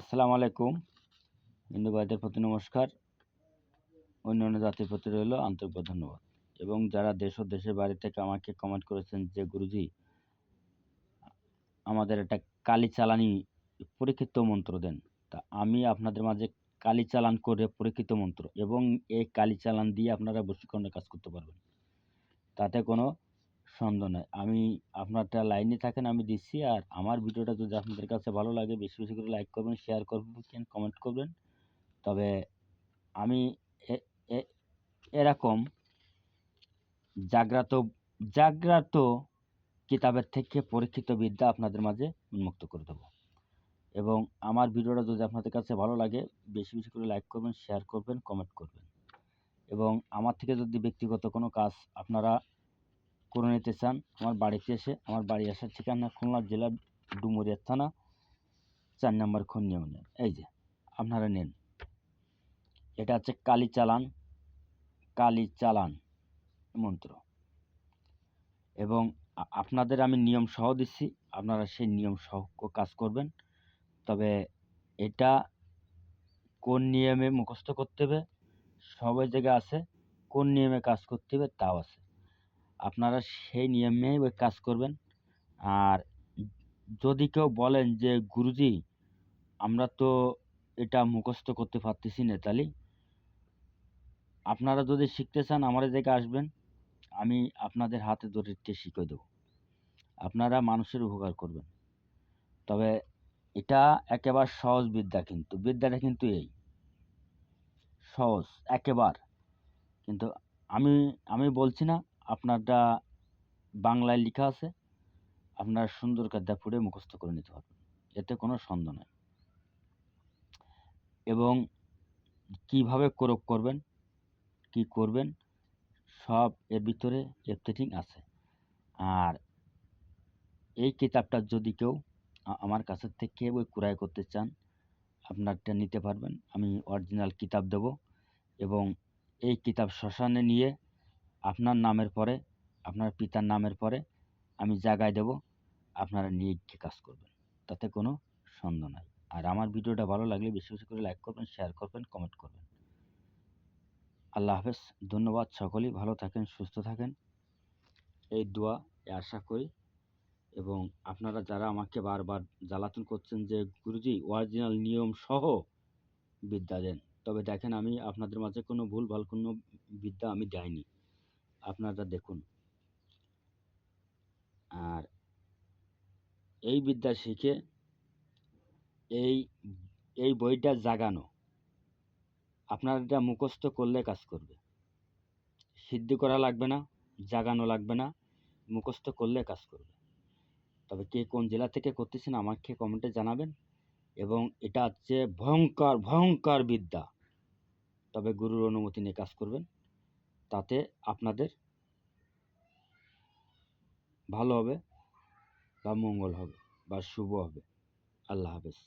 আসসালামু আলাইকুম। হিন্দু ভাইদের প্রতি নমস্কার। অন্যান্য জাতির প্রতি রইল আন্তরিক ধন্যবাদ। এবং যারা দেশ ও দেশের বাইরে থেকে আমাকে কমেন্ট করেছেন যে, গুরুজি, আমাদের একটা কালি চালানি পরীক্ষিত মন্ত্র দেন। তা আমি আপনাদের মাঝে কালি চালান করে পরীক্ষিত মন্ত্র এবং এই কালি চালান দিয়ে আপনারা বশীকরণের কাজ করতে পারবেন। তাতে কোনো সন্দেহ নয়। আমি আপনারটা লাইনে থাকেন, আমি দিচ্ছি। আর আমার ভিডিওটা যদি আপনাদের কাছে ভালো লাগে, বেশি বেশি করে লাইক করবেন শেয়ার করবেন কমেন্ট করবেন। তবে আমি এরকম জাগ্রত জাগ্রত কিতাবের থেকে পরীক্ষিত বিদ্যা আপনাদের মাঝে উন্মুক্ত করে দেবো। এবং আমার ভিডিওটা যদি আপনাদের কাছে ভালো লাগে, বেশি বেশি করে লাইক করবেন শেয়ার করবেন কমেন্ট করবেন। এবং আমার থেকে যদি ব্যক্তিগত কোনো কাজ আপনারা করে নিতে চান, আমার বাড়িতে এসে আমার বাড়ি আসার ঠিকানা খুলনা জেলার ডুমুরিয়া থানা, চার নম্বর খুন এই যে, আপনারা নেন। এটা হচ্ছে কালী চালান কালী চালান মন্ত্র। এবং আপনাদের আমি নিয়ম সহ দিচ্ছি, আপনারা সেই নিয়ম সহ কাজ করবেন। তবে এটা কোন নিয়মে মুখস্থ করতে হবে, সবাই জায়গায় আছে, কোন নিয়মে কাজ করতে হবে, তাও আছে। আপনারা সেই নিয়মেই ওই কাজ করবেন। আর যদি কেউ বলেন যে, গুরুজি, আমরা তো এটা মুখস্থ করতে পারতেছি না আপনারা যদি শিখতে চান, আমার জায়গায় আসবেন। আমি আপনাদের হাতে কে শিখিয়ে দেবো। আপনারা মানুষের উপকার করবেন। তবে এটা একেবারে সহজ বিদ্যা কিন্তু। বিদ্যাটা কিন্তু এই। সহজ, একেবার। কিন্তু আমি আমি বলছি না আপনারটা বাংলায় লেখা আছে, আপনারা সুন্দর কায়দা পড়ে মুখস্থ করে নিতে পারবেন এতে কোনো সন্দেহ নেই। এবং কীভাবে প্রয়োগ করবেন, কি করবেন, সব এর ভিতরে এভরিথিং আছে। আর এই কিতাবটা যদি কেউ আমার কাছে থেকে ওই ক্রয় করতে চান, আপনারটা নিতে পারবেন। আমি অরিজিনাল কিতাব দেব এবং এই কিতাব শ্মশানে নিয়ে আপনার নামের পরে, আপনার পিতার নামের পরে আমি জায়গায় দেব, আপনারা নিয়ে গিয়ে কাজ করবেন। তাতে কোনো সন্দেহ নাই। আর আমার ভিডিওটা ভালো লাগলে বেশি বেশি করে লাইক করবেন শেয়ার করবেন কমেন্ট করবেন। আল্লাহ হাফেজ। ধন্যবাদ সকলেই। ভালো থাকেন, সুস্থ থাকেন। এই দোয়া আশা করি। এবং আপনারা যারা আমাকে বারবার জ্বালাতন করছেন যে, গুরুজি অরিজিনাল নিয়ম সহ বিদ্যা দেন। তবে দেখেন, আমি আপনাদের মাঝে কোনো ভুল ভালো কোনো বিদ্যা আমি দেয়নি আপনারা দেখুন। আর এই বিদ্যা শিখে এই এই বইটা জাগানো। আপনার এটা মুখস্থ করলে কাজ করবে। সিদ্ধি করা লাগবে না, জাগানো লাগবে না, মুখস্থ করলে কাজ করবে। তবে কে কোন জেলা থেকে করতেছেন আমাকে কমেন্টে জানাবেন। এবং এটা হচ্ছে ভয়ঙ্কর ভয়ঙ্কর বিদ্যা। তবে গুরুর অনুমতি নিয়ে কাজ করবেন। তাতে আপনাদের ভালো হবে বা মঙ্গল হবে বা শুভ হবে। আল্লাহ হাফেজ।